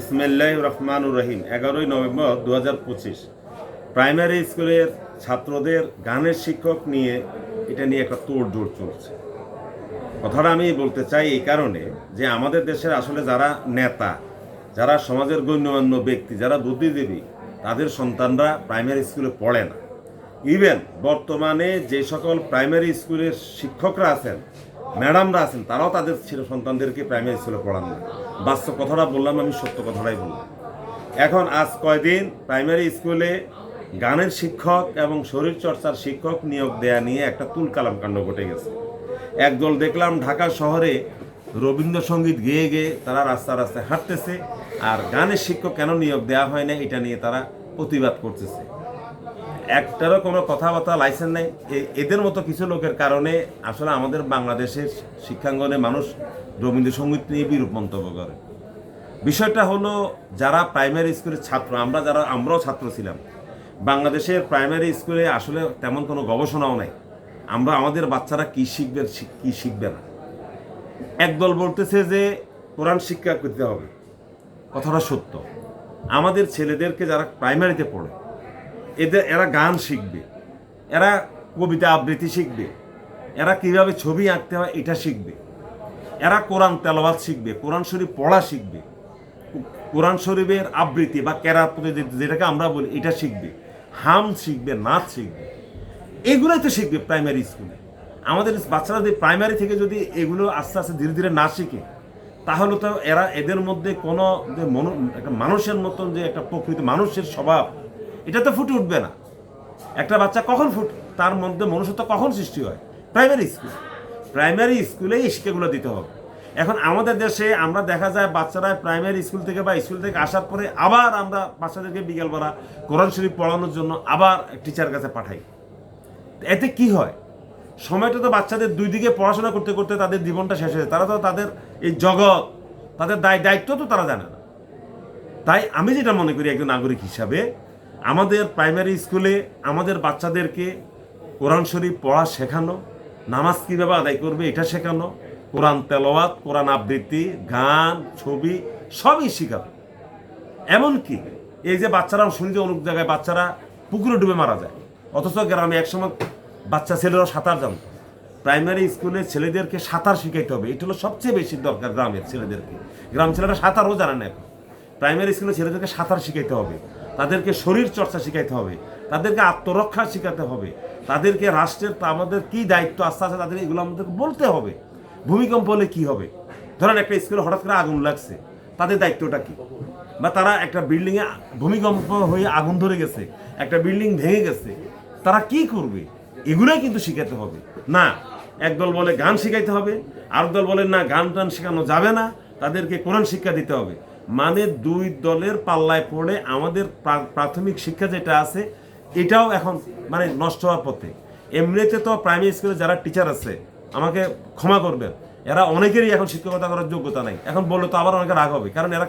ইসমাইল্লাহ রহমানুর রহিম, এগারোই নভেম্বর দু প্রাইমারি স্কুলের ছাত্রদের গানের শিক্ষক নিয়ে এটা নিয়ে একটা তোড়জোড় চলছে। কথাটা আমি বলতে চাই এই কারণে যে আমাদের দেশের আসলে যারা নেতা, যারা সমাজের গণ্যমান্য ব্যক্তি, যারা বুদ্ধিজীবী, তাদের সন্তানরা প্রাইমারি স্কুলে পড়ে না। ইভেন বর্তমানে যে সকল প্রাইমারি স্কুলের শিক্ষকরা আছেন ম্যাডামরা আছেন, তারাও তাদের ছেলে সন্তানদেরকে প্রাইমারি স্কুলে পড়ান না। বাস্তব কথাটা বললাম, আমি সত্য কথাটাই বললাম। এখন আজ কয়দিন প্রাইমারি স্কুলে গানের শিক্ষক এবং শরীরচর্চার শিক্ষক নিয়োগ দেয়া নিয়ে একটা তুলকালাম কাণ্ড ঘটে গেছে। একদল দেখলাম ঢাকা শহরে রবীন্দ্রসঙ্গীত গেয়ে গেয়ে তারা রাস্তা রাস্তায় হাঁটতেছে, আর গানের শিক্ষক কেন নিয়োগ দেওয়া হয় না, এটা নিয়ে তারা প্রতিবাদ করতেছে। একটারও কোনো কথাবার্তা লাইসেন্স নেই। এদের মতো কিছু লোকের কারণে আসলে আমাদের বাংলাদেশের শিক্ষাঙ্গনে মানুষ রবীন্দ্রসঙ্গীত নিয়ে বিরূপ মন্তব্য করে। বিষয়টা হলো, যারা প্রাইমারি স্কুলের ছাত্র, আমরা যারা, আমরাও ছাত্র ছিলাম, বাংলাদেশের প্রাইমারি স্কুলে আসলে তেমন কোনো গবেষণাও নাই। আমরা আমাদের বাচ্চারা কী শিখবে শিখ- কী শিখবে না। একদল বলতেছে যে, কোরআন শিক্ষা করতে হবে। কথাটা সত্য। আমাদের ছেলেদেরকে যারা প্রাইমারিতে পড়ে এদের, এরা গান শিখবে, এরা কবিতা আবৃত্তি শিখবে, এরা কীভাবে ছবি আঁকতে হয় এটা শিখবে, এরা কোরআন তেলাওয়াত শিখবে, কোরআন শরীফ পড়া শিখবে, কোরআন শরীফের আবৃত্তি বা কেরাত যেটাকে আমরা বলি, এটা শিখবে, হাম শিখবে, নাচ শিখবে, এগুলোই তো শিখবে প্রাইমারি স্কুলে আমাদের বাচ্চারা যদি প্রাইমারি থেকে যদি এগুলো আস্তে আস্তে ধীরে ধীরে না শিখে, তাহলে তো এরা এদের মধ্যে কোনো যে একটা মানুষের মতন যে একটা প্রকৃত মানুষের স্বভাব এটা তো ফুটে উঠবে না। একটা বাচ্চা কখন ফুট, তার মধ্যে মনুষ্যত্ব কখন সৃষ্টি হয়? প্রাইমারি স্কুল প্রাইমারি স্কুলেই শিক্ষাগুলো দিতে হবে। এখন আমাদের দেশে আমরা দেখা যায় বাচ্চারা প্রাইমারি স্কুল থেকে বা স্কুল থেকে আসার পরে আবার আমরা বাচ্চাদেরকে বিকেলবেলা কোরআন শরীফ পড়ানোর জন্য আবার টিচার কাছে পাঠাই। এতে কি হয়? সময়টা তো বাচ্চাদের দুই দিকে পড়াশোনা করতে করতে তাদের জীবনটা শেষ হয়ে যায়। তারা তো তাদের এই জগৎ, তাদের দায় দায়িত্ব তো তারা জানে না। তাই আমি যেটা মনে করি একজন নাগরিক হিসাবে আমাদের প্রাইমারি স্কুলে আমাদের বাচ্চাদেরকে কোরআন শরীফ পড়া শেখানো, নামাজ কীভাবে আদায় করবে এটা শেখানো, কোরআন তেলাওয়াত, কোরআন আবৃত্তি, গান, ছবি সবই শেখানো। এমনকি এই যে বাচ্চারা শুনি যে অনেক জায়গায় বাচ্চারা পুকুরে ডুবে মারা যায়। অথচ গ্রামে একসময় বাচ্চা ছেলেরা সাঁতার জানতো। প্রাইমারি স্কুলে ছেলেদেরকে সাঁতার শিখাইতে হবে, এটা হলো সবচেয়ে বেশি দরকার গ্রামের ছেলেদেরকে। গ্রাম ছেলেরা সাঁতারও জানে না এখন। প্রাইমারি স্কুলে ছেলেদেরকে সাঁতার শিখাইতে হবে। তাদেরকে শরীর চর্চা শিখাইতে হবে, তাদেরকে আত্মরক্ষা শিখাতে হবে, তাদেরকে রাষ্ট্রের তা আমাদের কি দায়িত্ব আস্তে আস্তে তাদের এগুলো আমাদেরকে বলতে হবে। ভূমিকম্প হলে কি হবে? ধরেন একটা স্কুলে হঠাৎ করে আগুন লাগছে, তাদের দায়িত্বটা কি? বা তারা একটা বিল্ডিংয়ে ভূমিকম্প হয়ে আগুন ধরে গেছে, একটা বিল্ডিং ভেঙে গেছে, তারা কি করবে? এগুলোই কিন্তু শিখাতে হবে। না একদল বলে গান শিখাইতে হবে আর দল বলে না গান টান শেখানো যাবে না, তাদেরকে কোরআন শিক্ষা দিতে হবে। মানে দুই দলের পাল্লায় পড়ে আমাদের প্রা- প্রাথমিক শিক্ষা যেটা আছে, এটাও এখন মানে নষ্ট হওয়ার পথে। এমনিতে তো প্রাইমারি স্কুলে যারা টিচার আছে, আমাকে ক্ষমা করবেন। এরা অনেকেরই এখন শিক্ষকতা করার যোগ্যতা নাই। এখন বললে তো আবার অনেকে রাগ হবে, কারণ এরা